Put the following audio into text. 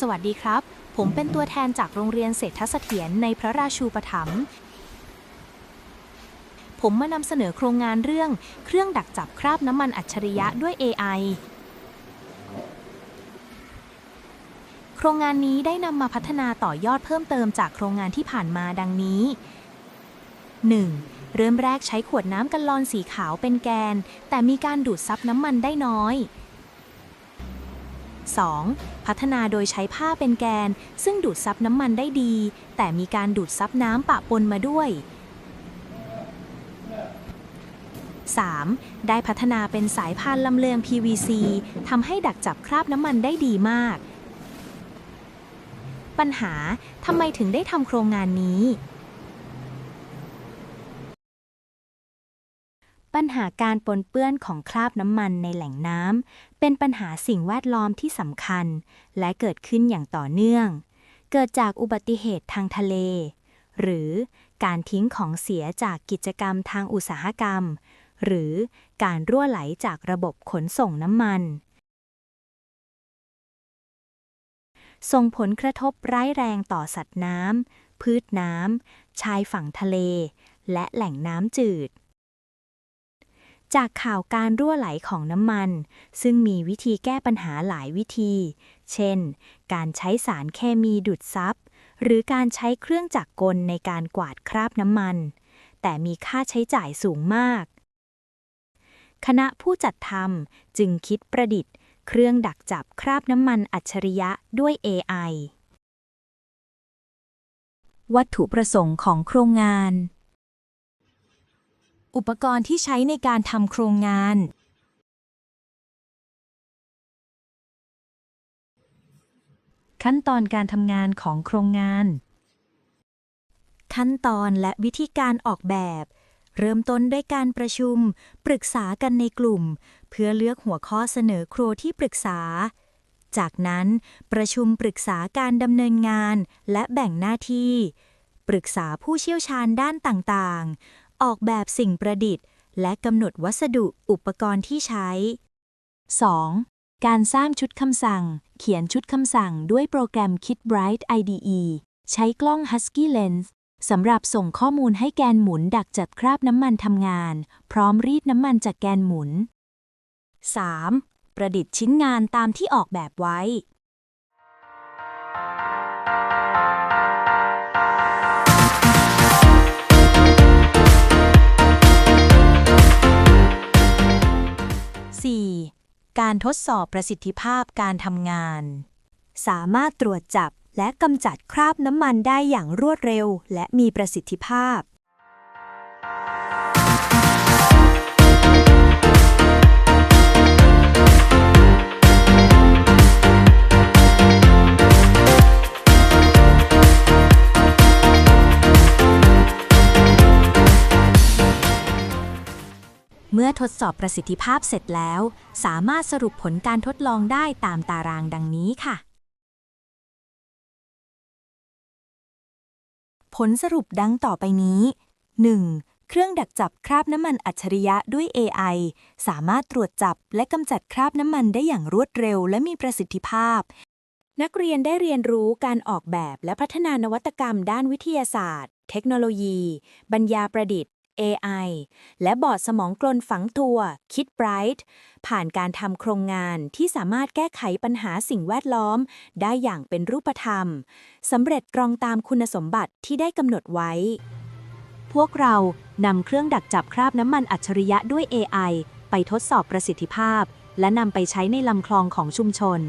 สวัสดีครับ ผมเป็นตัวแทนจากโรงเรียนเศรษฐเสถียรในพระราชูปถัมภ์ผมมานำเสนอโครงงานเรื่อง เครื่องดักจับคราบน้ำมันอัจฉริยะด้วย AI โครงงานนี้ได้นำมาพัฒนาต่อยอดเพิ่มเติมจากโครงงานที่ผ่านมาดังนี้ 1. เริ่มแรกใช้ขวดน้ำกัลลอนสีขาวเป็นแกน แต่มีการดูดซับน้ำมันได้น้อย 2. พัฒนาโดยใช้ผ้าเป็นแกน ซึ่งดูดซับน้ำมันได้ดี แต่มีการดูดซับน้ำปะปนมาด้วย 3. ได้พัฒนาเป็นสายพานลำเลียง PVC ทำให้ดักจับคราบน้ำมันได้ดีมาก ปัญหาทำไมถึงได้ทำโครงงานนี้ ปัญหาการปนเปื้อนของคราบน้ำมันในแหล่งน้ำเป็นปัญหาสิ่งแวดล้อมที่สำคัญ และเกิดขึ้นอย่างต่อเนื่อง เกิดจากอุบัติเหตุทางทะเล หรือการทิ้งของเสียจากกิจกรรมทางอุตสาหกรรม หรือการรั่วไหลจากระบบขนส่งน้ำมัน ส่งผลกระทบร้ายแรงต่อสัตว์น้ำพืชน้ำชายฝั่งทะเล และแหล่งน้ำจืด จากข่าวการรั่วไหลของน้ำมัน ซึ่งมีวิธีแก้ปัญหาหลายวิธี เช่น การใช้สารเคมีดูดซับ หรือการใช้เครื่องจักรกลในการกวาดคราบน้ำมัน แต่มีค่าใช้จ่ายสูงมาก คณะผู้จัดทำจึงคิดประดิษฐ์ เครื่องดักจับคราบน้ำมันอัจฉริยะด้วย AI วัตถุประสงค์ของโครงงาน อุปกรณ์ที่ใช้ในการทำโครงงาน ขั้นตอนการทำงานของโครงงาน ขั้นตอนและวิธีการออกแบบ เริ่มต้นด้วยการประชุม ปรึกษากันในกลุ่ม เพื่อเลือกหัวข้อเสนอครัวที่ปรึกษาจากนั้นประชุมปรึกษาการดำเนินงานและแบ่งหน้าที่ ปรึกษาผู้เชี่ยวชาญด้านต่างๆ ออกแบบสิ่งประดิษฐ์ และกำหนดวัสดุอุปกรณ์ที่ใช้ 2. การสร้างชุดคำสั่ง เขียนชุดคำสั่งด้วยโปรแกรม KitBright IDE ใช้กล้อง Husky Lens สำหรับส่งข้อมูลให้แกนหมุนดักจัดคราบน้ำมันทำงาน พร้อมรีดน้ำมันจากแกนหมุน 3. ประดิษฐ์ชิ้นงานตามที่ออกแบบไว้ การทดสอบประสิทธิภาพการทำงาน สามารถตรวจจับและกำจัดคราบน้ำมันได้อย่างรวดเร็วและมีประสิทธิภาพ เมื่อทดสอบประสิทธิภาพเสร็จแล้ว สามารถสรุปผลการทดลองได้ตามตารางดังนี้ค่ะ ผลสรุปดังต่อไปนี้ 1. เครื่องดักจับคราบน้ำมันอัจฉริยะด้วย AI สามารถตรวจจับและกำจัดคราบน้ำมันได้อย่างรวดเร็วและมีประสิทธิภาพ นักเรียนได้เรียนรู้การออกแบบและพัฒนานวัตกรรมด้านวิทยาศาสตร์ เทคโนโลยีปัญญาประดิษฐ์ AI และบอร์ดสมองกลนฝังตัว Kit Bright ผ่านการทำโครงงานที่สามารถแก้ไขปัญหาสิ่งแวดล้อม ได้อย่างเป็นรูปธรรมสำเร็จตรองตามคุณสมบัติที่ได้กำหนดไว้ พวกเรานำเครื่องดักจับคราบน้ำมันอัจฉริยะด้วย AI ไปทดสอบประสิทธิภาพ และนำไปใช้ในลำคลองของชุมชน